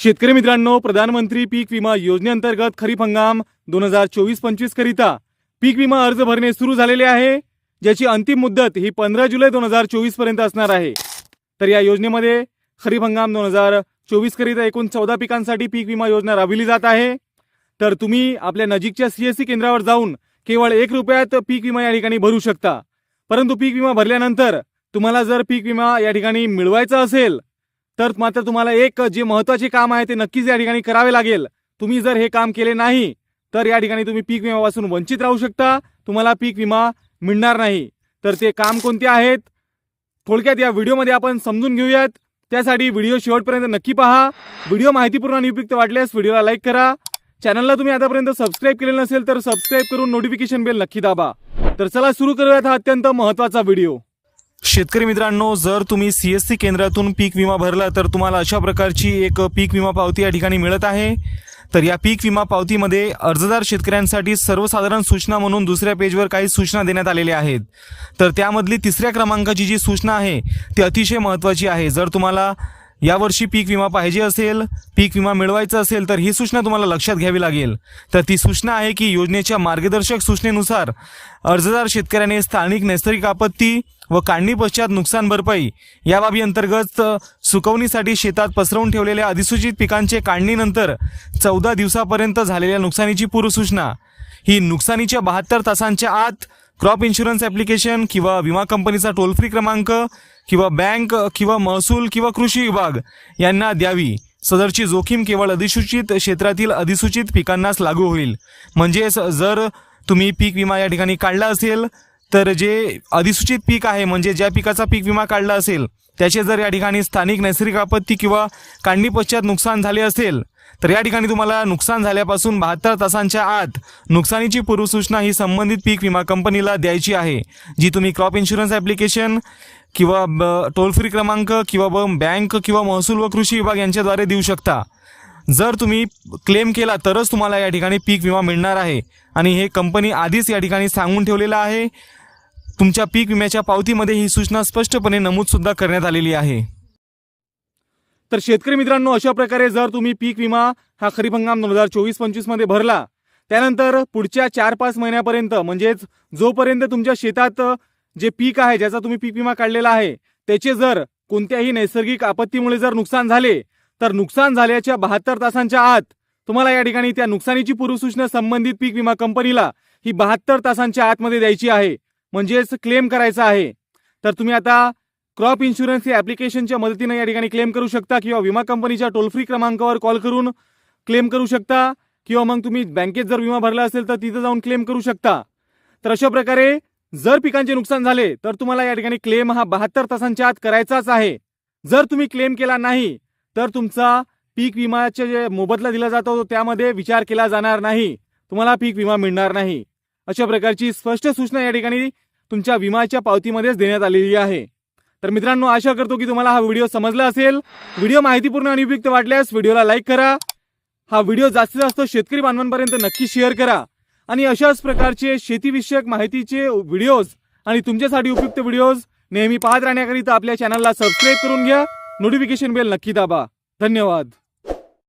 शेतकरी मित्रांनो प्रधानमंत्री पीक विमा योजनेअंतर्गत खरीप हंगाम दोन हजार चोवीस पंचवीस करिता पीक विमा अर्ज भरणे सुरू झालेले आहे ज्याची अंतिम मुदत ही पंधरा जुलै दोन हजार चोवीसपर्यंत असणार आहे. तर या योजनेमध्ये खरीप हंगाम दोन हजार चोवीस करिता एकूण चौदा पिकांसाठी पीक विमा योजना राबविली जात आहे. तर तुम्ही आपल्या नजीकच्या सीएससी केंद्रावर जाऊन केवळ एक रुपयात पीक विमा या ठिकाणी भरू शकता. परंतु पीक विमा भरल्यानंतर तुम्हाला जर पीक विमा या ठिकाणी मिळवायचा असेल तर मात्र तुम्हाला एक जे महत्त्वाचे काम आहे ते नक्कीच या ठिकाणी करावे लागेल. तुम्ही जर हे काम केले नाही तर या ठिकाणी तुम्ही पीक विम्यापासून वंचित राहू शकता. तुम्हाला पीक विमा मिळणार नाही. तर ते काम कोणते आहेत? थोडक्यात या व्हिडिओमध्ये आपण समजून घेऊयात. त्यासाठी व्हिडिओ शेवटपर्यंत नक्की पहा. व्हिडिओ माहितीपूर्ण आणि उपयुक्त वाटल्यास व्हिडिओला लाईक करा. चॅनलला तुम्ही आतापर्यंत सबस्क्राईब केलेलं नसेल तर सबस्क्राईब करून नोटिफिकेशन बेल नक्की दाबा. तर चला सुरू करूयात हा अत्यंत महत्त्वाचा व्हिडिओ. शेतकरी मित्रांनो जर तुम्ही सी एस सी केंद्रातून पीक विमा भरला तर तुम्हाला अशा प्रकारची एक पीक विमा पावती या ठिकाणी मिळत आहे. तर या पीक विमा पावतीमध्ये अर्जदार शेतकऱ्यांसाठी सर्वसाधारण सूचना म्हणून दुसऱ्या पेजवर काही सूचना देण्यात आलेल्या आहेत. तर त्यामधली तिसऱ्या क्रमांकाची जी सूचना आहे ती अतिशय महत्त्वाची आहे. जर तुम्हाला यावर्षी पीक विमा पाहिजे असेल पीक विमा मिळवायचा असेल तर ही सूचना तुम्हाला लक्षात घ्यावी लागेल. तर ती सूचना आहे की योजनेच्या मार्गदर्शक सूचनेनुसार अर्जदार शेतकऱ्याने स्थानिक नैसर्गिक आपत्ती व काढणी पश्चात नुकसान भरपाई या बाबी अंतर्गत सुकवणीसाठी शेतात पसरवून ठेवलेल्या अधिसूचित पिकांचे काढणीनंतर चौदा दिवसापर्यंत झालेल्या नुकसानीची पूर्वसूचना. ही नुकसानीच्या बहात्तर तासांच्या आत क्रॉप इन्शुरन्स ॲप्लिकेशन किंवा विमा कंपनीचा टोल फ्री क्रमांक किंवा बँक किंवा महसूल किंवा कृषी विभाग यांना द्यावी. सदरची जोखीम केवळ अधिसूचित क्षेत्रातील अधिसूचित पिकांनाच लागू होईल. म्हणजेच जर तुम्ही पीक विमा या ठिकाणी काढला असेल तर जे अधिसूचित पीक आहे म्हणजे ज्या पिकाचा पीक विमा काढला असेल त्याचे जर या ठिकाणी स्थानिक नैसर्गिक आपत्ती किंवा काढणी पश्चात नुकसान झाले असेल तर या ठिकाणी तुम्हाला नुकसान झाल्यापासून बहात्तर तासांच्या आत नुकसानीची पूर्वसूचना ही संबंधित पीक विमा कंपनीला द्यायची आहे जी तुम्ही क्रॉप इन्शुरन्स ॲप्लिकेशन किंवा टोल फ्री क्रमांक किंवा ब बँक किंवा महसूल व कृषी विभाग यांच्याद्वारे देऊ शकता. जर तुम्ही क्लेम केला तरच तुम्हाला या ठिकाणी पीक विमा मिळणार आहे. आणि हे कंपनी आधीच या ठिकाणी सांगून ठेवलेलं आहे. तुमच्या पीक विम्याच्या पावतीमध्ये ही सूचना स्पष्टपणे नमूद सुद्धा करण्यात आलेली आहे. तर शेतकरी मित्रांनो अशा प्रकारे जर तुम्ही पीक विमा हा खरीप हंगाम दोन हजार चोवीस पंचवीसमध्ये भरला त्यानंतर पुढच्या चार पाच महिन्यापर्यंत म्हणजेच जोपर्यंत तुमच्या शेतात जे पीक आहे ज्याचा तुम्ही पीक विमा काढलेला आहे त्याचे जर कोणत्याही नैसर्गिक आपत्तीमुळे जर नुकसान झाले तर नुकसान झाल्याच्या बहात्तर तासांच्या आत तुम्हाला या ठिकाणी त्या नुकसानीची पूर्वसूचना संबंधित पीक विमा कंपनीला ही बहात्तर तासांच्या आतमध्ये द्यायची आहे. म्हणजेच क्लेम करायचा आहे. तर तुम्ही आता क्रॉप इन्शुरन्स या ॲप्लिकेशनच्या मदतीने या ठिकाणी क्लेम करू शकता किंवा विमा कंपनीच्या टोल फ्री क्रमांकावर कॉल करून क्लेम करू शकता किंवा मग तुम्ही बँकेत जर विमा भरला असेल तर तिथं जाऊन क्लेम करू शकता. तर अशा प्रकारे जर पिकांचे नुकसान झाले तर तुम्हाला या ठिकाणी क्लेम हा बहात्तर तासांच्या आत करायचाच आहे. जर तुम्ही क्लेम केला नाही तर तुमचा पीक विमाचे जे मोबदला दिला जातो त्यामध्ये विचार केला जाणार नाही. तुम्हाला पीक विमा मिळणार नाही. अशा प्रकारची स्पष्ट सूचना या ठिकाणी तुमच्या विमाच्या पावतीमध्येच देण्यात आलेली आहे. तर मित्रांनो आशा करतो की तुम्हाला हा व्हिडिओ समजला असेल. व्हिडिओ माहितीपूर्ण आणि उपयुक्त वाटल्यास व्हिडिओला लाईक करा. हा व्हिडिओ जास्तीत जास्त शेतकरी बांधवांपर्यंत नक्की शेअर करा. आणि अशाच प्रकारचे शेतीविषयक माहितीचे व्हिडिओज आणि तुमच्यासाठी उपयुक्त व्हिडिओज नेहमी पाहत राहण्याकरिता आपल्या चॅनलला सबस्क्राईब करून घ्या. नोटिफिकेशन बेल नक्की दाबा. धन्यवाद.